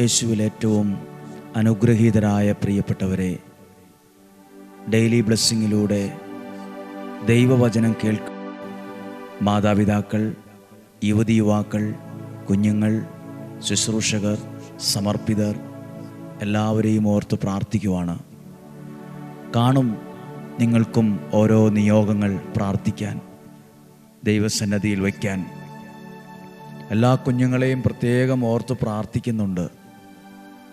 യേശുവിൽ ഏറ്റവും അനുഗ്രഹീതരായ പ്രിയപ്പെട്ടവരെ ഡെയിലി ബ്ലെസ്സിങ്ങിലൂടെ ദൈവവചനം കേൾക്ക മാതാപിതാക്കൾ യുവതി യുവാക്കൾ കുഞ്ഞുങ്ങൾ ശുശ്രൂഷകർ സമർപ്പിതർ എല്ലാവരെയും ഓർത്ത് പ്രാർത്ഥിക്കുവാണ്. കാണും നിങ്ങൾക്കും ഓരോ നിയോഗങ്ങൾ പ്രാർത്ഥിക്കാൻ ദൈവസന്നദ്ധിയിൽ വയ്ക്കാൻ. എല്ലാ കുഞ്ഞുങ്ങളെയും പ്രത്യേകം ഓർത്ത് പ്രാർത്ഥിക്കുന്നുണ്ട്.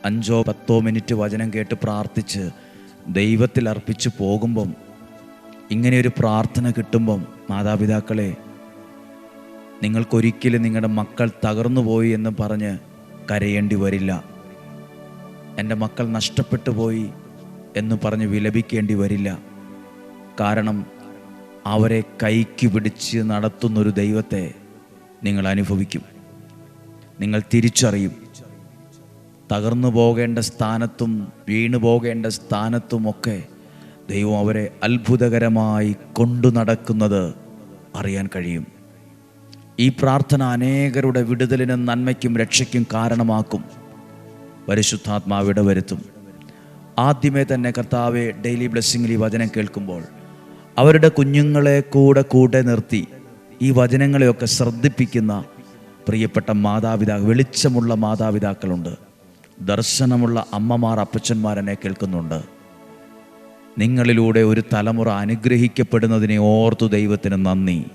അഞ്ചോ പത്തോ മിനിറ്റ് വചനം കേട്ട് പ്രാർത്ഥിച്ച് ദൈവത്തിൽ അർപ്പിച്ച് പോകുമ്പം ഇങ്ങനെ ഒരു പ്രാർത്ഥന കിട്ടുമ്പം മാതാപിതാക്കളെ നിങ്ങൾക്കൊരിക്കലും നിങ്ങളുടെ മക്കൾ തകർന്നു പോയി എന്ന് പറഞ്ഞ് കരയേണ്ടി വരില്ല. എന്റെ മക്കൾ നഷ്ടപ്പെട്ടു പോയി എന്ന് പറഞ്ഞ് വിലപിക്കേണ്ടി വരില്ല. കാരണം അവരെ കൈക്ക് പിടിച്ച് നടത്തുന്നൊരു ദൈവത്തെ നിങ്ങൾ അനുഭവിക്കും. നിങ്ങൾ തിരിച്ചറിയും. തകർന്നു പോകേണ്ട സ്ഥാനത്തും വീണു പോകേണ്ട സ്ഥാനത്തുമൊക്കെ ദൈവം അവരെ അത്ഭുതകരമായി കൊണ്ടു നടക്കുന്നത് അറിയാൻ കഴിയും. ഈ പ്രാർത്ഥന അനേകരുടെ വിടുതലിനും നന്മയ്ക്കും രക്ഷയ്ക്കും കാരണമാക്കും. പരിശുദ്ധാത്മാവ് ഇടവരുത്തും. ആദ്യമേ തന്നെ കർത്താവെ ഡെയിലി ബ്ലെസ്സിങ്ങിൽ ഈ വചനം കേൾക്കുമ്പോൾ അവരുടെ കുഞ്ഞുങ്ങളെ കൂടെ കൂടെ നിർത്തി ഈ വചനങ്ങളെയൊക്കെ ശ്രദ്ധിപ്പിക്കുന്ന പ്രിയപ്പെട്ട മാതാപിതാക്കൾ വെളിച്ചമുള്ള മാതാപിതാക്കളുണ്ട്. ദർശനമുള്ള അമ്മമാർ അപ്പച്ചന്മാരനെ കേൾക്കുന്നുണ്ട്. നിങ്ങളിലൂടെ ഒരു തലമുറ അനുഗ്രഹിക്കപ്പെടുന്നതിനെ ഓർത്തു ദൈവത്തിന് നന്ദി.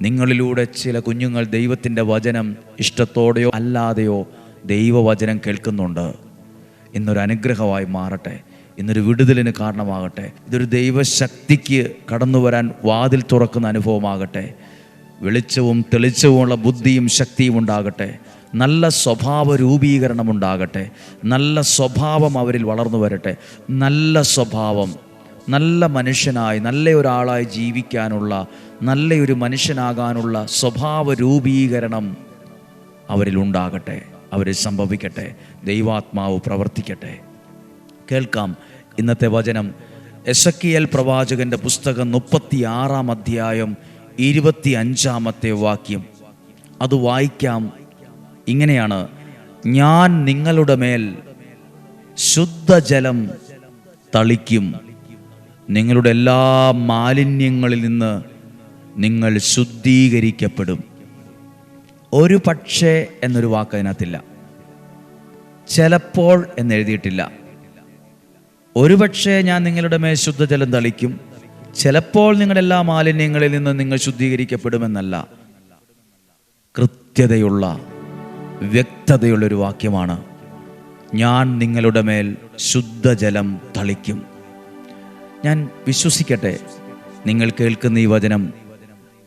നിങ്ങളിലൂടെ ചില കുഞ്ഞുങ്ങൾ ദൈവത്തിന്റെ വചനം ഇഷ്ടത്തോടെയോ അല്ലാതെയോ ദൈവവചനം കേൾക്കുന്നുണ്ട്. ഇന്നൊരു അനുഗ്രഹമായി മാറട്ടെ. ഇന്നൊരു വിടുതലിന് കാരണമാകട്ടെ. ഇതൊരു ദൈവശക്തിക്ക് കടന്നു വരാൻ വാതിൽ തുറക്കുന്ന അനുഭവമാകട്ടെ. വെളിച്ചവും തെളിച്ചവുമുള്ള ബുദ്ധിയും ശക്തിയും ഉണ്ടാകട്ടെ. നല്ല സ്വഭാവ രൂപീകരണം ഉണ്ടാകട്ടെ നല്ല സ്വഭാവം അവരിൽ വളർന്നു വരട്ടെ. നല്ല സ്വഭാവം നല്ല മനുഷ്യനായി നല്ല ഒരാളായി ജീവിക്കാനുള്ള നല്ലൊരു മനുഷ്യനാകാനുള്ള സ്വഭാവ രൂപീകരണം അവരിൽ ഉണ്ടാകട്ടെ അവരിൽ സംഭവിക്കട്ടെ. ദൈവാത്മാവ് പ്രവർത്തിക്കട്ടെ. കേൾക്കാം ഇന്നത്തെ വചനം. എസക്കിയൽ പ്രവാചകന്റെ പുസ്തകം മുപ്പത്തി ആറാം അധ്യായം ഇരുപത്തി അഞ്ചാമത്തെ വാക്യം. അത് വായിക്കാം. ഇങ്ങനെയാണ്. ഞാൻ നിങ്ങളുടെ മേൽ ശുദ്ധജലം തളിക്കും. നിങ്ങളുടെ എല്ലാ മാലിന്യങ്ങളിൽ നിന്ന് നിങ്ങൾ ശുദ്ധീകരിക്കപ്പെടും. ഒരു പക്ഷേ എന്നൊരു വാക്ക് അതിനകത്തില്ല. ചിലപ്പോൾ എന്നെഴുതിയിട്ടില്ല. ഒരുപക്ഷെ ഞാൻ നിങ്ങളുടെ മേൽ ശുദ്ധജലം തളിക്കും. ചിലപ്പോൾ നിങ്ങളുടെ എല്ലാ മാലിന്യങ്ങളിൽ നിന്ന് നിങ്ങൾ ശുദ്ധീകരിക്കപ്പെടുമെന്നല്ല. കൃത്യതയുള്ള വ്യക്തതയുള്ള ഒരു വാക്യമാണ്. ഞാൻ നിങ്ങളുടെ മേൽ ശുദ്ധജലം തളിക്കും. ഞാൻ വിശ്വസിക്കട്ടെ നിങ്ങൾ കേൾക്കുന്ന ഈ വചനം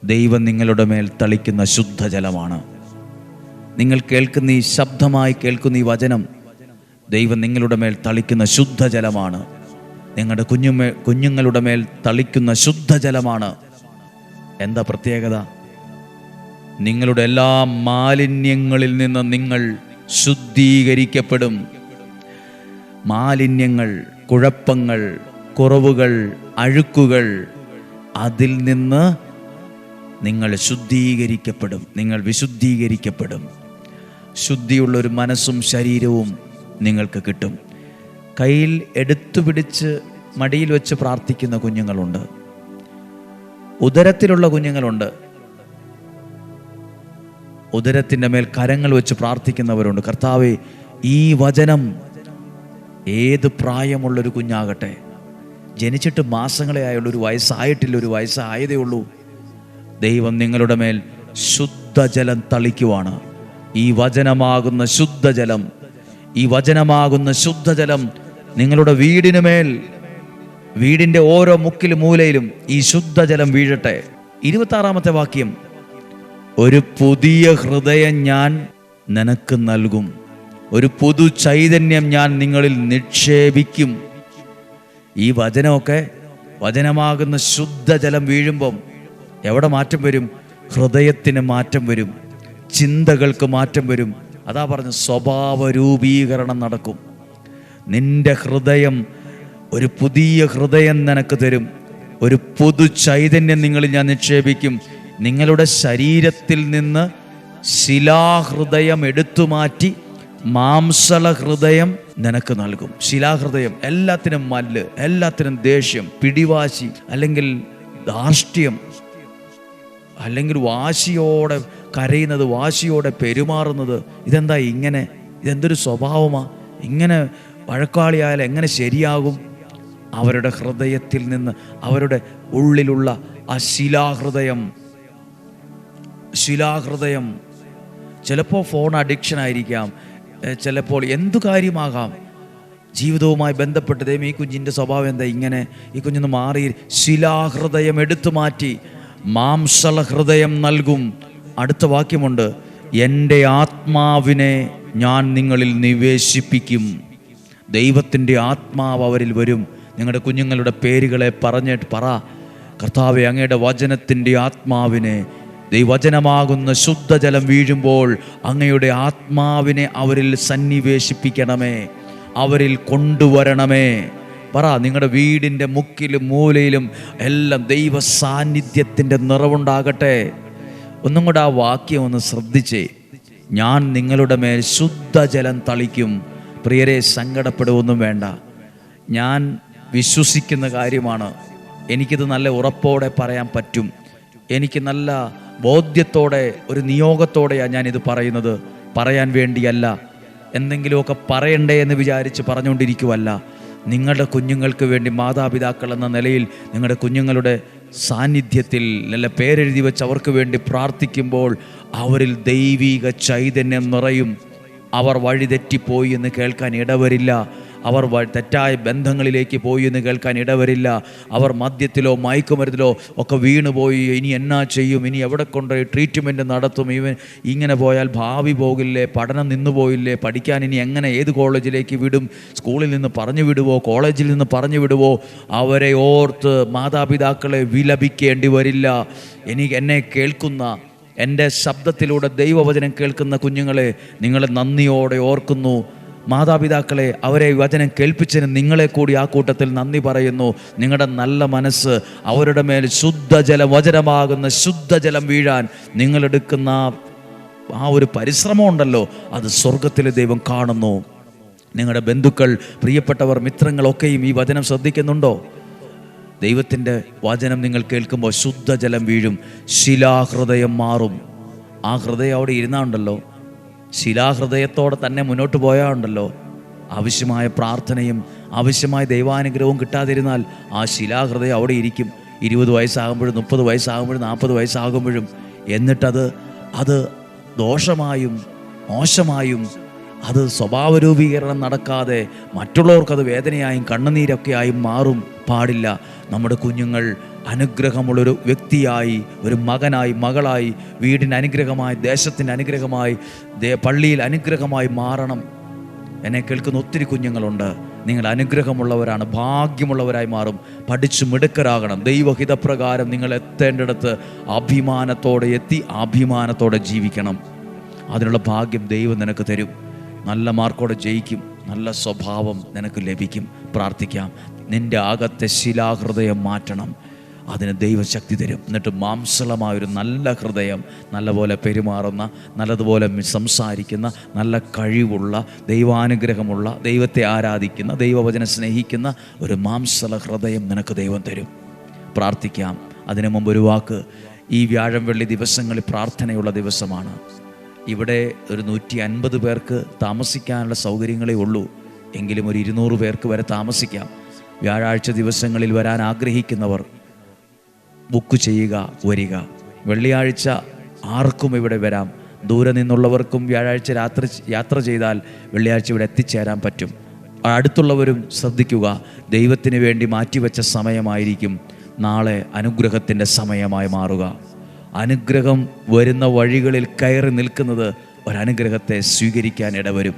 ദൈവം നിങ്ങളുടെ മേൽ തളിക്കുന്ന ശുദ്ധജലമാണ്. നിങ്ങൾ കേൾക്കുന്ന ഈ ശബ്ദമായി കേൾക്കുന്ന ഈ വചനം ദൈവം നിങ്ങളുടെ മേൽ തളിക്കുന്ന ശുദ്ധജലമാണ്. നിങ്ങളുടെ കുഞ്ഞുമേ കുഞ്ഞുങ്ങളുടെ മേൽ തളിക്കുന്ന ശുദ്ധജലമാണ്. എന്താ പ്രത്യേകത? നിങ്ങളുടെ എല്ലാ മാലിന്യങ്ങളിൽ നിന്ന് നിങ്ങൾ ശുദ്ധീകരിക്കപ്പെടും. മാലിന്യങ്ങൾ കുഴപ്പങ്ങൾ കുറവുകൾ അഴുക്കുകൾ അതിൽ നിന്ന് നിങ്ങൾ ശുദ്ധീകരിക്കപ്പെടും. നിങ്ങൾ വിശുദ്ധീകരിക്കപ്പെടും. ശുദ്ധിയുള്ള ഒരു മനസ്സും ശരീരവും നിങ്ങൾക്ക് കിട്ടും. കയ്യിൽ എടുത്തു പിടിച്ച് മടിയിൽ വെച്ച് പ്രാർത്ഥിക്കുന്ന കുഞ്ഞുങ്ങളുണ്ട്. ഉദരത്തിലുള്ള കുഞ്ഞുങ്ങളുണ്ട്. ഉദരത്തിന്റെ മേൽ കരങ്ങൾ വെച്ച് പ്രാർത്ഥിക്കുന്നവരുണ്ട്. കർത്താവെ ഈ വചനം ഏത് പ്രായമുള്ളൊരു കുഞ്ഞാകട്ടെ. ജനിച്ചിട്ട് മാസങ്ങളെ ആയുള്ള ഒരു വയസ്സായിട്ടില്ല ഒരു വയസ്സായതേ ഉള്ളൂ. ദൈവം നിങ്ങളുടെ മേൽ ശുദ്ധജലം തളിക്കുവാണ്. ഈ വചനമാകുന്ന ശുദ്ധജലം ഈ വചനമാകുന്ന ശുദ്ധജലം നിങ്ങളുടെ വീടിന് മേൽ വീടിന്റെ ഓരോ മുക്കിലും മൂലയിലും ഈ ശുദ്ധജലം വീഴട്ടെ. ഇരുപത്താറാമത്തെ വാക്യം ഒരു പുതിയ ഹൃദയം ഞാൻ നിനക്ക് നൽകും. ഒരു പുതു ചൈതന്യം ഞാൻ നിങ്ങളിൽ നിക്ഷേപിക്കും. ഈ വചനമൊക്കെ വചനമാകുന്ന ശുദ്ധജലം വീഴുമ്പം എവിടെ മാറ്റം വരും? ഹൃദയത്തിന് മാറ്റം വരും. ചിന്തകൾക്ക് മാറ്റം വരും. അതാ പറഞ്ഞ സ്വഭാവ രൂപീകരണം നടക്കും. നിന്റെ ഹൃദയം ഒരു പുതിയ ഹൃദയം നിനക്ക് തരും. ഒരു പുതു ചൈതന്യം നിങ്ങളിൽ ഞാൻ നിക്ഷേപിക്കും. നിങ്ങളുടെ ശരീരത്തിൽ നിന്ന് ശിലാഹൃദയം എടുത്തു മാറ്റി മാംസള ഹൃദയം നിനക്ക് നൽകും. ശിലാഹൃദയം എല്ലാത്തിനും മല്ല് എല്ലാത്തിനും ദേഷ്യം പിടിവാശി അല്ലെങ്കിൽ ധാർഷ്ട്യം അല്ലെങ്കിൽ വാശിയോടെ കരയുന്നത് വാശിയോടെ പെരുമാറുന്നത് ഇതെന്താ ഇങ്ങനെ? ഇതെന്തൊരു സ്വഭാവമാ? ഇങ്ങനെ വഴക്കാളിയായാൽ എങ്ങനെ ശരിയാകും? അവരുടെ ഹൃദയത്തിൽ നിന്ന് അവരുടെ ഉള്ളിലുള്ള ആ ശിലാഹൃദയം ശിലാഹൃദയം. ചിലപ്പോൾ ഫോൺ അഡിക്ഷൻ ആയിരിക്കാം. ചിലപ്പോൾ എന്തു കാര്യമാകാം? ജീവിതവുമായി ബന്ധപ്പെട്ട് ദൈവം ഈ കുഞ്ഞിന്റെ സ്വഭാവം എന്താ? ഇങ്ങനെ ഈ കുഞ്ഞൊന്ന് മാറി ശിലാഹൃദയം എടുത്തു മാറ്റി മാംസള ഹൃദയം നൽകും. അടുത്ത വാക്യമുണ്ട് എന്റെ ആത്മാവിനെ ഞാൻ നിങ്ങളിൽ നിവേശിപ്പിക്കും. ദൈവത്തിന്റെ ആത്മാവ് അവരിൽ വരും. നിങ്ങളുടെ കുഞ്ഞുങ്ങളുടെ പേരുകളെ പറഞ്ഞിട്ട് പറ. കർത്താവെ അങ്ങയുടെ വചനത്തിന്റെ ആത്മാവിനെ ദൈവചനമാകുന്ന ശുദ്ധജലം വീഴുമ്പോൾ അങ്ങയുടെ ആത്മാവിനെ അവരിൽ സന്നിവേശിപ്പിക്കണമേ. അവരിൽ കൊണ്ടുവരണമേ. പറ നിങ്ങളുടെ വീടിന്റെ മുക്കിലും മൂലയിലും എല്ലാം ദൈവ സാന്നിധ്യത്തിന്റെ നിറവുണ്ടാകട്ടെ. ഒന്നും കൂടെ ആ വാക്യം ഒന്ന് ശ്രദ്ധിച്ചേ. ഞാൻ നിങ്ങളുടെ മേൽ ശുദ്ധജലം തളിക്കും. പ്രിയരെ സങ്കടപ്പെടുകയൊന്നും വേണ്ട. ഞാൻ വിശ്വസിക്കുന്ന കാര്യമാണ്. എനിക്കിത് നല്ല ഉറപ്പോടെ പറയാൻ പറ്റും. എനിക്ക് നല്ല ബോധ്യത്തോടെ ഒരു നിയോഗത്തോടെയാണ് ഞാനിത് പറയുന്നത്. പറയാൻ വേണ്ടിയല്ല. എന്തെങ്കിലുമൊക്കെ പറയണ്ടേ എന്ന് വിചാരിച്ച് പറഞ്ഞുകൊണ്ടിരിക്കുവല്ല. നിങ്ങളുടെ കുഞ്ഞുങ്ങൾക്ക് വേണ്ടി മാതാപിതാക്കൾ എന്ന നിലയിൽ നിങ്ങളുടെ കുഞ്ഞുങ്ങളുടെ സാന്നിധ്യത്തിൽ നല്ല പേരെഴുതി വെച്ച് അവർക്ക് വേണ്ടി പ്രാർത്ഥിക്കുമ്പോൾ അവരിൽ ദൈവിക ചൈതന്യം നിറയും. അവർ വഴിതെറ്റിപ്പോയി എന്ന് കേൾക്കാൻ ഇടവരില്ല. അവർ തെറ്റായ ബന്ധങ്ങളിലേക്ക് പോയി എന്ന് കേൾക്കാൻ ഇടവരില്ല. അവർ മദ്യത്തിലോ മയക്കുമരുന്നിലോ ഒക്കെ വീണുപോയി. ഇനി എന്നാ ചെയ്യും? ഇനി എവിടെ കൊണ്ടുപോയി ട്രീറ്റ്മെന്റ് നടത്തും? ഇവൻ ഇങ്ങനെ പോയാൽ ഭാവി പോകില്ലേ? പഠനം നിന്നു പോയില്ലേ? പഠിക്കാൻ ഇനി എങ്ങനെ ഏത് കോളേജിലേക്ക് വിടും? സ്കൂളിൽ നിന്ന് പറഞ്ഞു വിടുവോ? കോളേജിൽ നിന്ന് പറഞ്ഞു വിടുവോ? അവരെ ഓർത്ത് മാതാപിതാക്കളെ വിലപിക്കേണ്ടി വരില്ല. എനിക്ക് എന്നെ കേൾക്കുന്ന എന്റെ ശബ്ദത്തിലൂടെ ദൈവവചനം കേൾക്കുന്ന കുഞ്ഞുങ്ങളെ നിങ്ങളെ നന്ദിയോടെ ഓർക്കുന്നു. മാതാപിതാക്കളെ അവരെ വചനം കേൾപ്പിച്ചതിന് നിങ്ങളെ കൂടി ആ കൂട്ടത്തിൽ നന്ദി പറയുന്നു. നിങ്ങളുടെ നല്ല മനസ്സ് അവരുടെ മേൽ ശുദ്ധജല വചനമാകുന്ന ശുദ്ധജലം വീഴാൻ നിങ്ങളെടുക്കുന്ന ആ ഒരു പരിശ്രമം ഉണ്ടല്ലോ അത് സ്വർഗത്തിലെ ദൈവം കാണുന്നു. നിങ്ങളുടെ ബന്ധുക്കൾ പ്രിയപ്പെട്ടവർ മിത്രങ്ങളൊക്കെയും ഈ വചനം ശ്രദ്ധിക്കുന്നുണ്ടോ? ദൈവത്തിന്റെ വചനം നിങ്ങൾ കേൾക്കുമ്പോൾ ശുദ്ധജലം വീഴും ശിലാഹൃദയം മാറും. ആ ഹൃദയം അവിടെ ഇരുന്നാണ്ടല്ലോ ശിലാഹൃദയത്തോടെ തന്നെ മുന്നോട്ട് പോയാണ്ടല്ലോ ആവശ്യമായ പ്രാർത്ഥനയും ആവശ്യമായ ദൈവാനുഗ്രഹവും കിട്ടാതിരുന്നാൽ ആ ശിലാഹൃദയം അവിടെ ഇരിക്കും. ഇരുപത് വയസ്സാകുമ്പോഴും മുപ്പത് വയസ്സാകുമ്പോഴും നാൽപ്പത് വയസ്സാകുമ്പോഴും. എന്നിട്ടത് അത് ദോഷമായും മോശമായും അത് സ്വഭാവ രൂപീകരണം നടക്കാതെ മറ്റുള്ളവർക്കത് വേദനയായും കണ്ണുനീരൊക്കെയായും മാറും. പാടില്ല. നമ്മുടെ കുഞ്ഞുങ്ങൾ അനുഗ്രഹമുള്ളൊരു വ്യക്തിയായി ഒരു മകനായി മകളായി വീടിന് അനുഗ്രഹമായി ദേശത്തിന് അനുഗ്രഹമായി പള്ളിയിൽ അനുഗ്രഹമായി മാറണം. എന്നെ കേൾക്കുന്ന ഒത്തിരി കുഞ്ഞുങ്ങളുണ്ട്. നിങ്ങൾ അനുഗ്രഹമുള്ളവരാണ് ഭാഗ്യമുള്ളവരായി മാറും. പഠിച്ചു മിടുക്കരാകണം. ദൈവഹിതപ്രകാരം നിങ്ങൾ എത്തേണ്ടിടത്ത് അഭിമാനത്തോടെ എത്തി അഭിമാനത്തോടെ ജീവിക്കണം. അതിനുള്ള ഭാഗ്യം ദൈവം നിനക്ക് തരും. നല്ല മാർക്കോടെ ജയിക്കും. നല്ല സ്വഭാവം നിനക്ക് ലഭിക്കും. പ്രാർത്ഥിക്കാം. നിന്റെ അകത്തെ ശിലാഹൃദയം മാറ്റണം. അതിന് ദൈവശക്തി തരും. എന്നിട്ട് മാംസളമായൊരു നല്ല ഹൃദയം നല്ലപോലെ പെരുമാറുന്ന നല്ലതുപോലെ സംസാരിക്കുന്ന നല്ല കഴിവുള്ള ദൈവാനുഗ്രഹമുള്ള ദൈവത്തെ ആരാധിക്കുന്ന ദൈവവചന സ്നേഹിക്കുന്ന ഒരു മാംസള ഹൃദയം നിനക്ക് ദൈവം തരും. പ്രാർത്ഥിക്കാം. അതിനു മുമ്പ് ഒരു വാക്ക്. ഈ വ്യാഴം വെള്ളി ദിവസങ്ങളിൽ പ്രാർത്ഥനയുള്ള ദിവസമാണ്. ഇവിടെ ഒരു നൂറ്റി അൻപത് പേർക്ക് താമസിക്കാനുള്ള സൗകര്യങ്ങളേ ഉള്ളൂ. എങ്കിലും ഒരു ഇരുന്നൂറ് പേർക്ക് വരെ താമസിക്കാം. വ്യാഴാഴ്ച ദിവസങ്ങളിൽ വരാൻ ആഗ്രഹിക്കുന്നവർ ബുക്ക് ചെയ്യുക വരിക. വെള്ളിയാഴ്ച ആർക്കും ഇവിടെ വരാം. ദൂരെ നിന്നുള്ളവർക്കും വ്യാഴാഴ്ച രാത്രി യാത്ര ചെയ്താൽ വെള്ളിയാഴ്ച ഇവിടെ എത്തിച്ചേരാൻ പറ്റും. അടുത്തുള്ളവരും ശ്രദ്ധിക്കുക ദൈവത്തിന് വേണ്ടി മാറ്റിവെച്ച സമയമായിരിക്കും നാളെ അനുഗ്രഹത്തിന്റെ സമയമായി മാറുക. അനുഗ്രഹം വരുന്ന വഴികളിൽ കയറി നിൽക്കുന്നത് ഒരനുഗ്രഹത്തെ സ്വീകരിക്കാൻ ഇടവരും.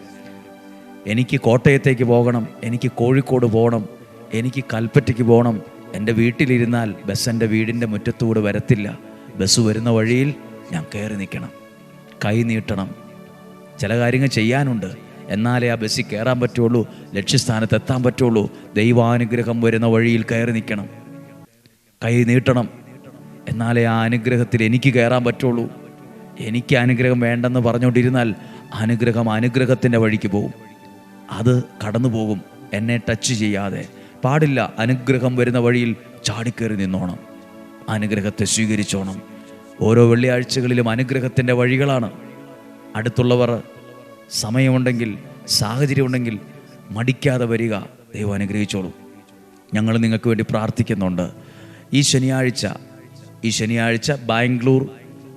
എനിക്ക് കോട്ടയത്തേക്ക് പോകണം എനിക്ക് കോഴിക്കോട് പോകണം എനിക്ക് കൽപ്പറ്റയ്ക്ക് പോകണം എന്റെ വീട്ടിലിരുന്നാൽ ബസ് എന്റെ വീടിന്റെ മുറ്റത്തൂടെ വരത്തില്ല. ബസ് വരുന്ന വഴിയിൽ ഞാൻ കയറി നിൽക്കണം. കൈ നീട്ടണം. ചില കാര്യങ്ങൾ ചെയ്യാനുണ്ട്. എന്നാലേ ആ ബസ്സിൽ കയറാൻ പറ്റുള്ളൂ ലക്ഷ്യസ്ഥാനത്ത് എത്താൻ പറ്റുള്ളൂ. ദൈവാനുഗ്രഹം വരുന്ന വഴിയിൽ കയറി നിൽക്കണം. കൈ നീട്ടണം. എന്നാലേ ആ അനുഗ്രഹത്തിൽ എനിക്ക് കയറാൻ പറ്റുള്ളൂ. എനിക്ക് അനുഗ്രഹം വേണ്ടെന്ന് പറഞ്ഞുകൊണ്ടിരുന്നാൽ അനുഗ്രഹം അനുഗ്രഹത്തിന്റെ വഴിക്ക് പോകും അത് കടന്നു പോകും എന്നെ ടച്ച് ചെയ്യാതെ. പാടില്ല അനുഗ്രഹം വരുന്ന വഴിയിൽ ചാടിക്കേറി നിന്നോണം. അനുഗ്രഹത്തെ സ്വീകരിച്ചോണം. ഓരോ വെള്ളിയാഴ്ചകളിലും അനുഗ്രഹത്തിന്റെ വഴികളാണ്. അടുത്തുള്ളവർ സമയമുണ്ടെങ്കിൽ സാഹചര്യമുണ്ടെങ്കിൽ മടിക്കാതെ വരിക. ദൈവം അനുഗ്രഹിച്ചോളൂ. ഞങ്ങൾ നിങ്ങൾക്ക് വേണ്ടി പ്രാർത്ഥിക്കുന്നുണ്ട്. ഈ ശനിയാഴ്ച ഈ ശനിയാഴ്ച Bangalore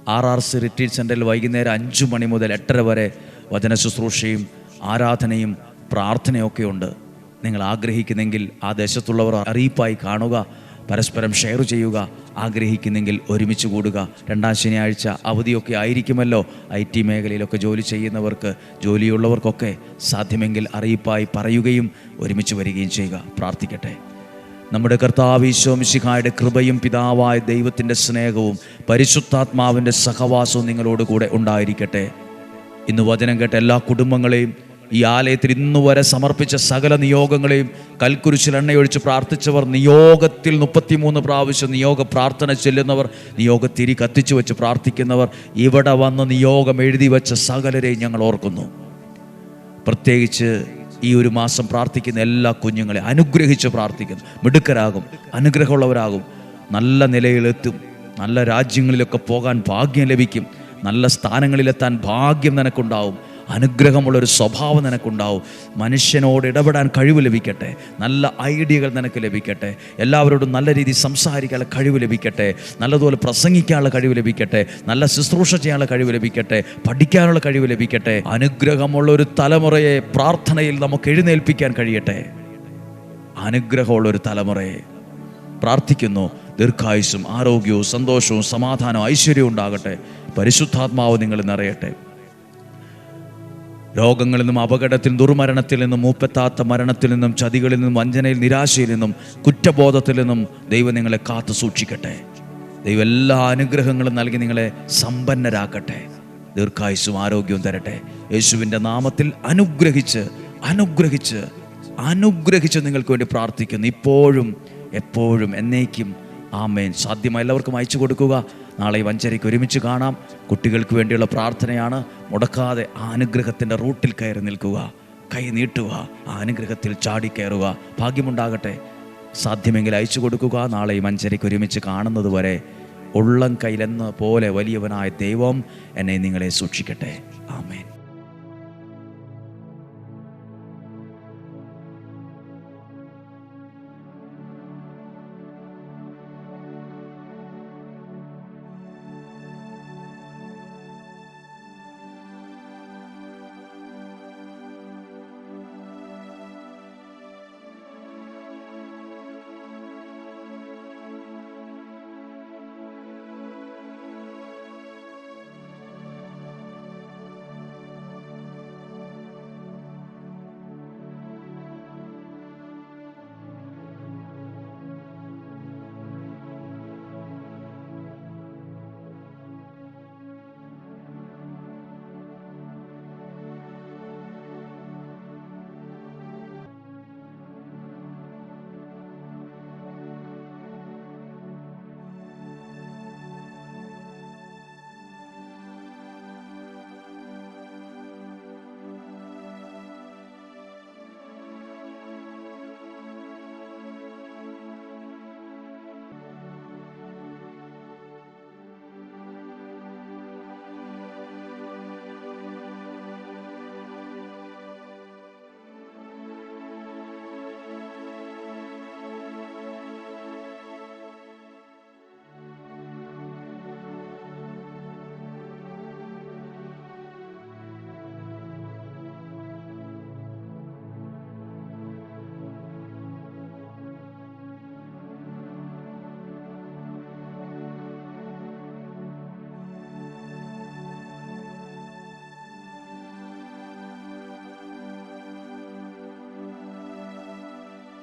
R R C retreat സെന്ററിൽ വൈകുന്നേരം അഞ്ചു മണി മുതൽ എട്ടര വരെ വചന ശുശ്രൂഷയും ആരാധനയും പ്രാർത്ഥനയൊക്കെ ഉണ്ട് നിങ്ങൾ ആഗ്രഹിക്കുന്നെങ്കിൽ ആ ദേശത്തുള്ളവർ അറിയിപ്പായി കാണുക പരസ്പരം ഷെയർ ചെയ്യുക ആഗ്രഹിക്കുന്നെങ്കിൽ ഒരുമിച്ച് കൂടുക. രണ്ടാം ശനിയാഴ്ച അവധിയൊക്കെ ആയിരിക്കുമല്ലോ. ഐ ടി മേഖലയിലൊക്കെ ജോലി ചെയ്യുന്നവർക്ക് ജോലിയുള്ളവർക്കൊക്കെ സാധ്യമെങ്കിൽ അറിയിപ്പായി പറയുകയും ഒരുമിച്ച് വരികയും ചെയ്യുക. പ്രാർത്ഥിക്കട്ടെ. നമ്മുടെ കർത്താവ് ഈശോമിശിഹായുടെ കൃപയും പിതാവായ ദൈവത്തിന്റെ സ്നേഹവും പരിശുദ്ധാത്മാവിന്റെ സഹവാസവും നിങ്ങളോട് കൂടെ ഉണ്ടായിരിക്കട്ടെ. ഇന്ന് വചനം കേട്ട എല്ലാ കുടുംബങ്ങളെയും ഈ ആലയത്തിൽ ഇന്നു വരെ സമർപ്പിച്ച സകല നിയോഗങ്ങളെയും കൽക്കുരിശിൽ എണ്ണയൊഴിച്ച് പ്രാർത്ഥിച്ചവർ നിയോഗത്തിൽ മുപ്പത്തിമൂന്ന് പ്രാവശ്യം നിയോഗ പ്രാർത്ഥന ചെല്ലുന്നവർ നിയോഗത്തിരി കത്തിച്ചു വെച്ച് പ്രാർത്ഥിക്കുന്നവർ ഇവിടെ വന്ന് നിയോഗം എഴുതി വെച്ച സകലരെയും ഞങ്ങൾ ഓർക്കുന്നു. പ്രത്യേകിച്ച് ഈ ഒരു മാസം പ്രാർത്ഥിക്കുന്ന എല്ലാ കുഞ്ഞുങ്ങളെ അനുഗ്രഹിച്ച് പ്രാർത്ഥിക്കുന്നു. മിടുക്കരാകും അനുഗ്രഹമുള്ളവരാകും. നല്ല നിലയിലെത്തും നല്ല രാജ്യങ്ങളിലൊക്കെ പോകാൻ ഭാഗ്യം ലഭിക്കും നല്ല സ്ഥാനങ്ങളിലെത്താൻ ഭാഗ്യം നിനക്കുണ്ടാവും. അനുഗ്രഹമുള്ളൊരു സ്വഭാവം നിനക്കുണ്ടാവും. മനുഷ്യനോട് ഇടപെടാൻ കഴിവ് ലഭിക്കട്ടെ. നല്ല ഐഡിയകൾ നിനക്ക് ലഭിക്കട്ടെ. എല്ലാവരോടും നല്ല രീതിയിൽ സംസാരിക്കാനുള്ള കഴിവ് ലഭിക്കട്ടെ. നല്ലതുപോലെ പ്രസംഗിക്കാനുള്ള കഴിവ് ലഭിക്കട്ടെ. നല്ല ശുശ്രൂഷ ചെയ്യാനുള്ള കഴിവ് ലഭിക്കട്ടെ. പഠിക്കാനുള്ള കഴിവ് ലഭിക്കട്ടെ. അനുഗ്രഹമുള്ള ഒരു തലമുറയെ പ്രാർത്ഥനയിൽ നമുക്ക് എഴുന്നേൽപ്പിക്കാൻ കഴിയട്ടെ. അനുഗ്രഹമുള്ള ഒരു തലമുറയെ പ്രാർത്ഥിക്കുന്നു. ദീർഘായുസും ആരോഗ്യവും സന്തോഷവും സമാധാനവും ഐശ്വര്യവും ഉണ്ടാകട്ടെ. പരിശുദ്ധാത്മാവ് നിങ്ങൾ നിറയട്ടെ. രോഗങ്ങളിൽ നിന്നും അപകടത്തിൽ ദുർമരണത്തിൽ നിന്നും മൂപ്പെത്താത്ത മരണത്തിൽ നിന്നും ചതികളിൽ നിന്നും വഞ്ചനയിൽ നിരാശയിൽ നിന്നും കുറ്റബോധത്തിൽ നിന്നും ദൈവം നിങ്ങളെ കാത്തു സൂക്ഷിക്കട്ടെ. ദൈവം എല്ലാ അനുഗ്രഹങ്ങളും നൽകി നിങ്ങളെ സമ്പന്നരാക്കട്ടെ. ദീർഘായുസും ആരോഗ്യവും തരട്ടെ. യേശുവിന്റെ നാമത്തിൽ അനുഗ്രഹിച്ച് അനുഗ്രഹിച്ച് അനുഗ്രഹിച്ച് നിങ്ങൾക്ക് വേണ്ടി പ്രാർത്ഥിക്കുന്നു. ഇപ്പോഴും എപ്പോഴും എന്നേക്കും. ആമേൻ. സാധ്യമായ എല്ലാവർക്കും അയച്ചു കൊടുക്കുക. നാളെ ഈ വഞ്ചരയ്ക്ക് ഒരുമിച്ച് കാണാം. കുട്ടികൾക്ക് വേണ്ടിയുള്ള പ്രാർത്ഥനയാണ്. മുടക്കാതെ ആ അനുഗ്രഹത്തിന്റെ റൂട്ടിൽ കയറി നിൽക്കുക. കൈ നീട്ടുക. ആ അനുഗ്രഹത്തിൽ ചാടിക്കയറുക ഭാഗ്യമുണ്ടാകട്ടെ. സാധ്യമെങ്കിൽ അയച്ചു കൊടുക്കുക. നാളെ ഈ മഞ്ചരിക്ക് ഒരുമിച്ച് കാണുന്നത് വരെ ഉള്ളം കയ്യിലെന്ന പോലെ വലിയവനായ ദൈവം എന്നെ നിങ്ങളെ സൂക്ഷിക്കട്ടെ. ആമേൻ.